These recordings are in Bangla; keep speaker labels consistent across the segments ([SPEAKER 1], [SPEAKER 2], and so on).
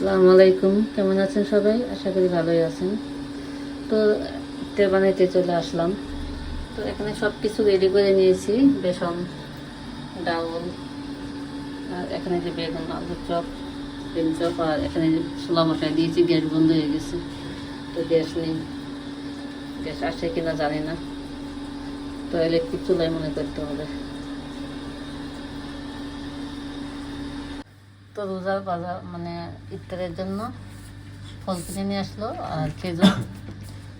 [SPEAKER 1] আসসালামু আলাইকুম। কেমন আছেন সবাই? আশা করি ভালোই আছেন। তো তেল বানাইতে চলে আসলাম। তো, এখানে সব কিছু রেডি করে নিয়েছি। বেসন, ডাউল, আর এখানে যে বেগুন আলু চপ বেগুন চপ, আর এখানে যে ছোলা মশলা দিয়েছি, গ্যাস বন্ধ হয়ে গেছে। তো, গ্যাস নেই। গ্যাস আসে কিনা জানি না। তো ইলেকট্রিক চুলায় মনে করতে হবে। তো রোজার বাজার মানে ইফতারের জন্য ফল কিনে নিয়ে আসলো আর খেজুর।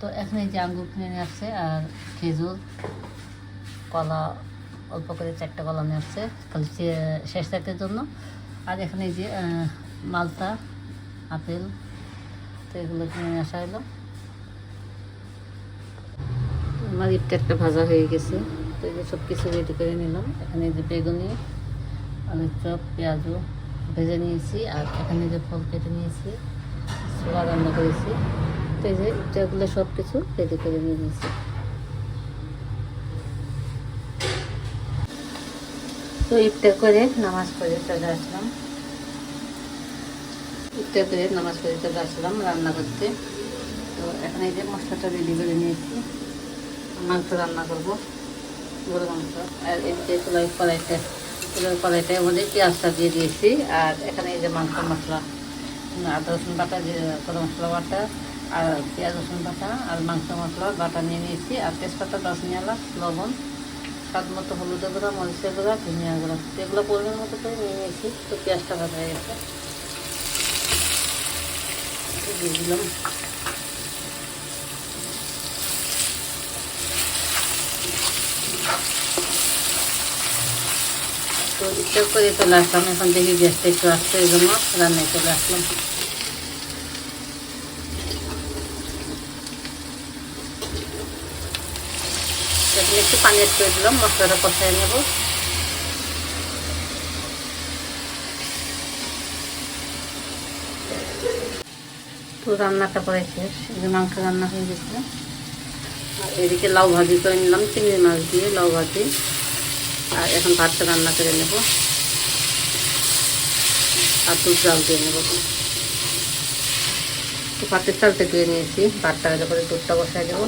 [SPEAKER 1] তো এখানে যে আঙ্গুর কিনে নিয়ে আসছে আর খেজুর কলা অল্প করে চারটা কলা নিয়ে আসছে খালি শেষ রাতের জন্য। আর এখানে যে মালটা আপেল তো এগুলো কিনে নিয়ে আসা হলো। আমার ইফতারটা ভাজা হয়ে গেছে তো এই যে সব কিছু রেডি করে নিলাম। এখানে যে বেগুনি আলুর চপ পেঁয়াজু ভেজে নিয়েছি আর এখানে যে ফল কেটে নিয়েছি ছোলা রান্না করেছি। তো এই যে ইফতারগুলো সব কিছু রেডি করে নিয়ে নিয়েছি। তো ইফতার করে নামাজ পড়ে চলে আসলাম। ইফতার করে নামাজ পড়ে চলে আসলাম রান্না করতে। তো এখানে এই যে মশলাটা রেডি করে নিয়েছি। মাংস রান্না করব গরু মাংস। আর এদিকে চুলাই কড়াইতে চুলাই কড়াইটার মধ্যে পেঁয়াজটা দিয়ে দিয়েছি। আর এখানে এই যে মাংস মশলা আদা, রসুন বাটা গরম মশলা বাটা, আর পেঁয়াজ, রসুন বাটা, আর মাংস মশলা বাটা নিয়ে নিয়েছি। আর তেজপাতা দারচিনি এলাচ লবণ, স্বাদ মতো হলুদের গুঁড়া, মরিচের গুঁড়া ধনিয়া গুঁড়া, এগুলো পরিমাণ মতো করে নিয়ে নিয়েছি। তো পেঁয়াজটা ভাজা হয়ে গেছে। দিয়ে দিলাম। তো ইচ্ছা করে চলে আসলাম। এখন দেখি গ্যাসটা একটু আসছে, এই জন্য রান্নায় চলে আসলাম। একটু পানি করে দিলাম, মশলাটা কষায় নেব। তো রান্নাটা পরে শেষ মাংস রান্না হয়ে গেছে। আর এদিকে লাউ ভাজি করে নিলাম, চিংড়ি মাছ দিয়ে লাউ ভাজি। আর এখন ভাতটা রান্না করে নেব। আর দুধ জাল দিয়ে নেব। তো ভাতের চালটা দিয়ে নিয়েছি। ভাতটা করে দুধটা বসায় দেবো